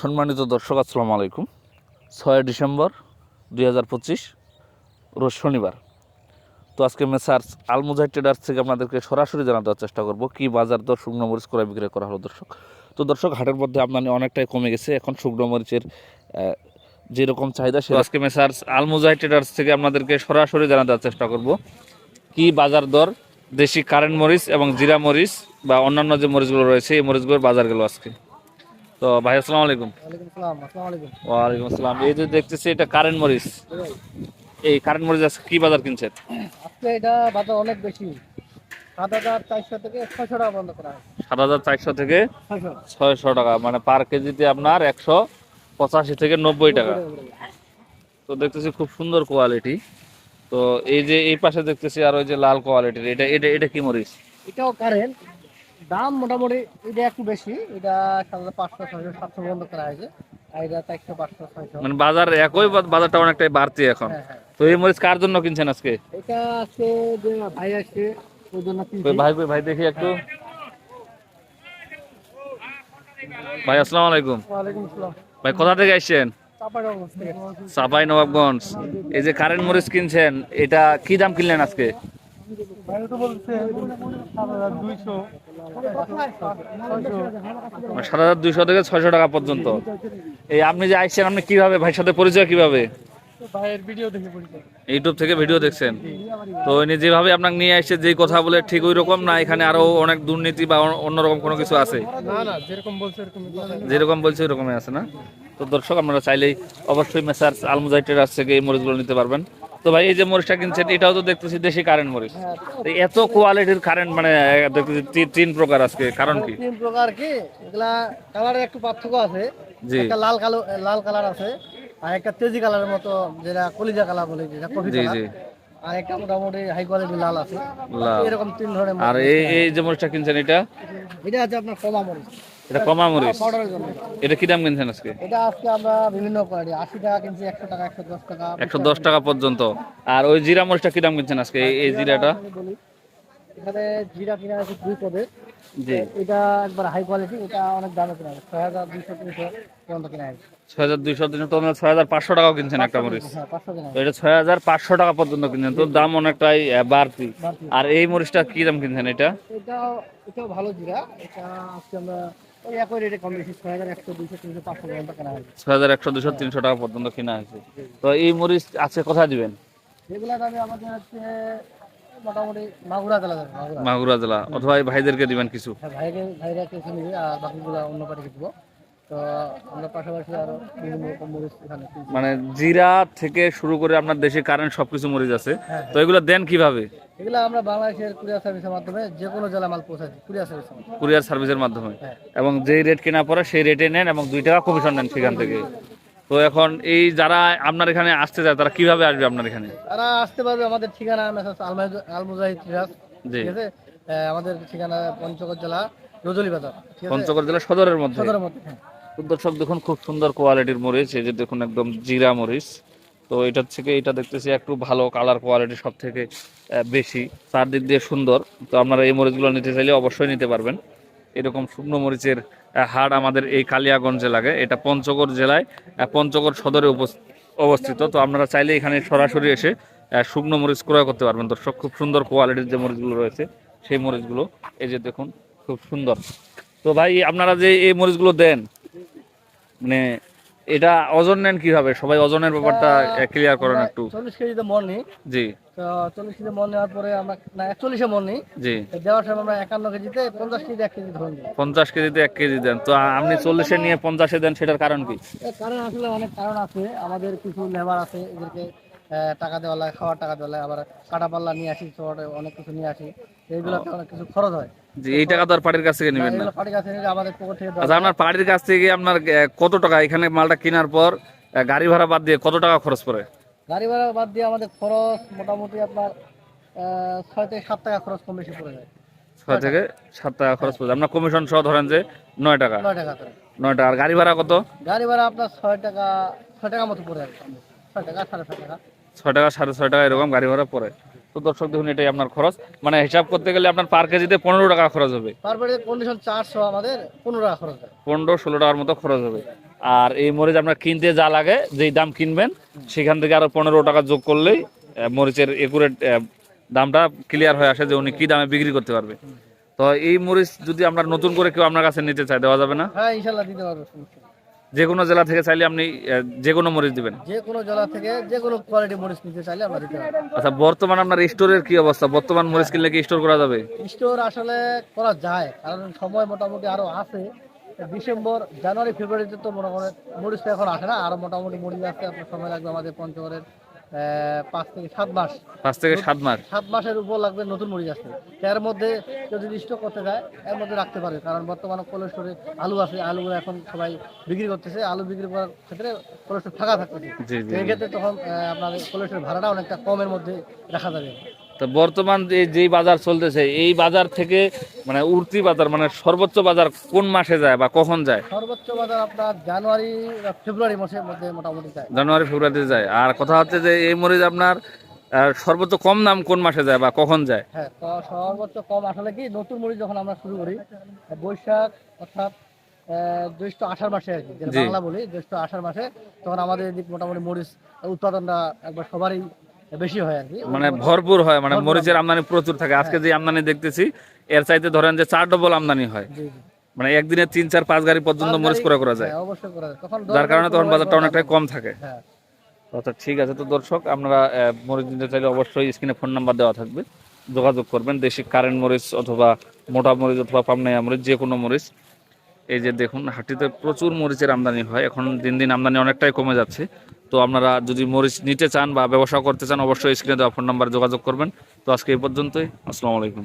সম্মানিত দর্শক, আসসালামু আলাইকুম। ছয় ডিসেম্বর দুই হাজার পঁচিশ রোজ শনিবার। তো আজকে মেসার্স আলমুজাই ট্রেডার্স থেকে আপনাদেরকে সরাসরি জানাতে চেষ্টা করব, কি বাজার দর শুকনো মরিচ ক্রয় বিক্রয় করা হলো দর্শক? তো দর্শক, হাটের মধ্যে আমদানি অনেকটাই কমে গেছে, এখন শুকনো মরিচের যেরকম চাহিদা সে আজকে মেসার্স আলমুজাই ট্রেডার্স থেকে আপনাদেরকে সরাসরি জানাতে চেষ্টা করব, কি বাজার দর দেশি কারেন্ট মরিচ এবং জিরা মরিচ বা অন্যান্য যে মরিচগুলো রয়েছে, এই মরিচগুলোর বাজার গেল আজকে? তো ভাই আসসালামু আলাইকুম। ওয়ালাইকুম আসসালাম এই যে দেখতেছি এটা কারেন্ট মরিচ। এই কারেন্ট মরিচ আজকে কি বাজার কিনছেন? আজকে এটা বাজার অনেক বেশি। সাত হাজার চারশো থেকে ছয়শো টাকা বন্ধ করা সাত হাজার চারশো থেকে ছয়শো। ছয়শো টাকা মানে পার কেজিতে আপনার একশো পঁচাশি থেকে নব্বই টাকা। তো দেখতেছি খুব সুন্দর কোয়ালিটি। তো এই যে এই পাশে দেখতেছি আর ওই যে লাল কোয়ালিটির এটা এটা এটা কি মরিচ? এটাও কারেন্ট দাম মোটামুটি এটা একটু বেশি এটা হাজার পাঁচশো ছয়শো সাতশো বন্ধ করা হয়েছে আর এটা চারশো পাঁচশো ছয়শো। মানে বাজার একই বাজারটা অনেকটাই বাড়তি এখন। হ্যাঁ হ্যাঁ। তো এই মরিচ কার জন্য কিনছেন আজকে? এটা আজকে যে ভাই আসছে ওই জন্য ভাই ভাই দেখি একটু। ভাই আসসালামু আলাইকুম। ওয়ালাইকুম আসসালাম। ভাই কোথা থেকে আসছেন? চাপাইনবাবগঞ্জ সাপাই নবাবগঞ্জ এই যে কারেন্ট মরিচ কিনছেন এটা কি দাম কিনলেন আজকে? সাত হাজার দুইশো থেকে ছয়শো টাকা পর্যন্ত। এই আপনি যে আসছেন আপনি কীভাবে? ভাইয়ের সাথে পরিচয় কীভাবে? ইউটিউব থেকে ভিডিও দেখছেন। তো উনি যেভাবে আপনাকে নিয়ে আসছে যেই কথা বলে ঠিক ওই রকম না? এখানে আরও অনেক দুর্নীতি বা অন্য- অন্যরকম কোনো কিছু আছে? যেরকম বলছে বলছে ওরকমই আছে না? তো দর্শক আপনারা চাইলেই অবশ্যই মেসার্স আলমুজাইটের কাছ থেকে এই মরিচগুলো নিতে পারবেন। তো ভাই এই যে মরিচটা কিনছেন এটাও তো দেখতেছি দেশি কারেন্ট মরিচ। এত কোয়ালিটির কারেন্ট মানে দেখতেছি তিন প্রকার আজকে কারণ কি? তিন প্রকার কি? এগুলা কালারের একটু পার্থক্য আছে। জি। একটা লাল কালো লাল কালার আছে আর একটা তেজি কালারের মতো যেটা কলিজা কালার বলে যেটা কফি জি জি। আর একটা মোটামুটি হাই কোয়ালিটি লাল আছে। এরকম তিন ধরনের আর এই এই যে মরিচটা কিনছেন এটা? এটা আছে আপনার কমা মরিচ। এটা কমা মরিচ? এটা কি দাম কিনছেন আজকে? এটা আজকে আমরা বিভিন্ন কোয়ালিটি আশি টাকা কিনছি একশো টাকা একশো দশ টাকা একশো দশ টাকা পর্যন্ত। আর ওই জিরা মরিচটা কি দাম কিনছেন আজকে? এই- জিরাটা? এখানে জিরা কিনা আছে দুই পদে জি। এটা একবার হাই কোয়ালিটি এটা অনেক দামে কিনা আছে ছয় হাজার দুইশো তিনশো পর্যন্ত কিনা আছে ছয় হাজার দুইশো তিনশো তো ছয় হাজার পাঁচশো টাকাও কিনছেন একটা মরিচ। হ্যাঁ এটা ছয় হাজার পাঁচশো টাকা পর্যন্ত কিনছেন। তো দাম অনেকটাই বাড়তি। আর এই মরিচটা কি দাম কিনছেন এটা? এটাও ভালো জিরা। এটা আজকে আমরা ছয় হাজার একশো দুশো তিনশো টাকা পর্যন্ত কিনা হয়েছে। তো এই মরিচ কোথায় দিবেন? মাগুরা জেলা অথবা ভাইদেরকে দিবেন কিছু। হ্যাঁ। মানে জিরা থেকে শুরু করে আপনার দেশে কারেন্ট সবকিছু মরিচ আছে। হ্যাঁ। তো এগুলো দেন কীভাবে? এগুলো আমরা বাংলাদেশের কুরিয়ার সার্ভিসের মাধ্যমে যে কোনো জেলা মাল পৌঁছাই কুরিয়ার সার্ভিসের মাধ্যমে। কুরিয়ার সার্ভিসের মাধ্যমে। হ্যাঁ। এবং যেই রেট কেনা পড়ে সেই রেটে নেন এবং দুই টাকা কমিশন নেন সেখান থেকে। তো এখন এই যারা আপনার এখানে আসতে চায় তারা কীভাবে আসবে আপনার এখানে? তারা আসতে পারবে আমাদের ঠিকানা আলমুজাহিদ ফিরাজ ঠিক আছে? আমাদের ঠিকানা পঞ্চগড় জেলা রজলি বাজার। পঞ্চগড় জেলা সদরের মধ্যে? সদরের মধ্যে হ্যাঁ। দর্শক দেখুন খুব সুন্দর কোয়ালিটির মরিচ। এই যে দেখুন একদম জিরা মরিচ। তো এটার থেকে এটা দেখতেছি একটু ভালো কালার কোয়ালিটি সব থেকে বেশি। চারদিক দিয়ে সুন্দর। তো আপনারা এই মরিচগুলো নিতে চাইলে অবশ্যই নিতে পারবেন। এরকম শুকনো মরিচের হাট আমাদের এই কালিয়াগঞ্জে লাগে এটা পঞ্চগড় জেলায় পঞ্চগড় সদরে অবস্থিত। তো আপনারা চাইলে এখানে সরাসরি এসে শুকনো মরিচ ক্রয় করতে পারবেন। দর্শক, খুব সুন্দর কোয়ালিটির যে মরিচগুলো রয়েছে, সেই মরিচগুলো, এই যে দেখুন, খুব সুন্দর। তো ভাই, আপনারা যে এই মরিচগুলো দেন মানে এটা ওজন নেন কীভাবে? সবাই ওজনের ব্যাপারটা ক্লিয়ার করেন একটু। চল্লিশ কেজিতে মন নিই। জি। তো চল্লিশ কেজি মন নেওয়ার পরে আমরা না একচল্লিশে মন নিই। জি। দেওয়ার সময় আমরা একান্ন কেজিতে পঞ্চাশ কেজি এক কেজি ধরুন দিই পঞ্চাশ কেজিতে এক কেজি দেন। তো আপনি চল্লিশে নিয়ে পঞ্চাশে দেন সেটার কারণ কি? কারণ আসলে অনেক কারণ আছে। আমাদের কিছু লেবার আছে এদেরকে টাকা দেওয়া লাগে খাওয়ার টাকা দেওয়া লাগে আবার কাটা পাল্লা নিয়ে আসি অনেক কিছু নিয়ে আসি এইগুলোতে অনেক কিছু খরচ হয়। যে এই টাকা তো আর পার্টির কাছ থেকে নেবেন না এগুলো পার্টি কাছে আমাদের পকেট থেকে আচ্ছা আপনার পার্টির কাছ থেকে আপনার কত টাকা এখানে মালটা কেনার পর গাড়ি ভাড়া বাদ দিয়ে কত টাকা খরচ পড়ে? গাড়ি ভাড়া বাদ দিয়ে আমাদের খরচ মোটামুটি আপনার ছয় থেকে সাত টাকা খরচ কম বেশি পড়ে যায়। ছয় থেকে সাত টাকা খরচ পড়ে আপনার কমিশন সহ ধরেন যে নয় টাকা। নয় টাকা নয় টাকা। আর গাড়ি ভাড়া কত? গাড়ি ভাড়া আপনার ছয় টাকা ছয় টাকা মতো পড়ে ছয় টাকা সাড়ে ছয় টাকা। ছয় টাকা সাড়ে ছয় টাকা এরকম গাড়ি ভাড়া পড়ে। তো দর্শক দেখুন এটাই আপনার খরচ। মানে হিসাব করতে গেলে আপনার পার কেজিতে পনেরো টাকা খরচ হবে। কন্ডিশন চারশো আমাদের পনেরো টাকা খরচ পনেরো ষোলো টাকার মতো খরচ হবে। আর এই মরিচ আপনার কিনতে যা লাগে যেই দাম কিনবেন সেখান থেকে আরও পনেরো টাকা যোগ করলেই মরিচের একুরেট দামটা ক্লিয়ার হয়ে আসে যে উনি কি দামে বিক্রি করতে পারবে। তো এই মরিচ যদি আমরা নতুন করে কেউ আপনার কাছে নিতে চাই দেওয়া যাবে না? হ্যাঁ ইনশাল্লাহ দিতে পারব। যে কোনো জেলা থেকে চাইলে আপনি যে কোনো মরিচ দিবেন। যে কোনো জেলা থেকে যে কোনো কোয়ালিটি মরিচ নিতে চাইলে আমরা দিতে আচ্ছা বর্তমান আপনার স্টোরের কি অবস্থা? বর্তমান মরিচ কিনলে কি স্টোর করা যাবে? স্টোর আসলে করা যায় কারণ সময় মোটামুটি আরও আছে। ডিসেম্বর জানুয়ারি ফেব্রুয়ারিতে তো মনে করেন মরিচ এখন আসে না আর মোটামুটি মরিচ আসতে আপনার সময় লাগবে আমাদের পঞ্চগড়ের পাঁচ থেকে সাত মাস। পাঁচ থেকে সাত মাস। সাত মাসের উপর লাগবে নতুন মরিচ আসতে এর মধ্যে কেউ যদি স্টক করতে যায় এর মধ্যে রাখতে পারে। কারণ বর্তমানে কোলেস্টোরে আলু আছে আলুগুলো এখন সবাই বিক্রি করতেছে। আলু বিক্রি করার ক্ষেত্রে কোলেস্টোর ফাঁকা থাকতেছে। তখন আপনার কোলেস্টোর ভাড়াটা অনেকটা কমের মধ্যে রাখা যাবে। তো বর্তমান যে যেই বাজার চলতেছে এই বাজার থেকে মানে উর্তি বাজার মানে সর্বোচ্চ বাজার কোন মাসে যায় বা কখন যায়? সর্বোচ্চ বাজার আপনার জানুয়ারি ফেব্রুয়ারি মাসের মধ্যে মোটামুটি যায়। জানুয়ারি ফেব্রুয়ারিতে যায়। আর কথা হচ্ছে যে এই মরিচ আপনার সর্বোচ্চ কম দাম কোন মাসে যায় বা কখন যায়? হ্যাঁ তো সর্বোচ্চ কম আসলে কি নতুন মরিচ যখন আমরা শুরু করি বৈশাখ অর্থাৎ জ্যৈষ্ঠ আষাঢ় মাসে আর কি বাংলা বলি জ্যৈষ্ঠ আষাঢ় মাসে তখন আমাদের এদিক মোটামুটি মরিচ উৎপাদনটা একবার সবারই বেশি হয় আর কি। মানে ভরপুর হয় মানে মরিচের আমদানি প্রচুর থাকে। আজকে যে আমদানি দেখতেছি এর চাইতে ধরেন যে চার ডবল আমদানি হয়। মানে একদিনে তিন চার পাঁচ গাড়ি পর্যন্ত মরিচ করে করা যায়। হ্যাঁ, যার কারণে তখন বাজারটা অনেকটাই কম থাকে। হ্যাঁ। আচ্ছা ঠিক আছে। তো দর্শক আপনারা মরিচ নিতে চাইলে অবশ্যই স্ক্রিনে ফোন নাম্বার দেওয়া থাকবে। যোগাযোগ করবেন। দেশি কারেন্ট মরিচ অথবা মোটা মরিচ অথবা পামনাইয়া মরিচ যে কোনো মরিচ। এই যে দেখুন, হাটিতে প্রচুর মরিচের আমদানি হয়। এখন দিন দিন আমদানি অনেকটাই কমে যাচ্ছে। তো আপনারা যদি মরিচ নিতে চান বা ব্যবসা করতে চান, অবশ্যই স্ক্রিনে দেওয়া ফোন নাম্বার যোগাযোগ করবেন। তো আজকে এই পর্যন্তই। আসসালামু আলাইকুম।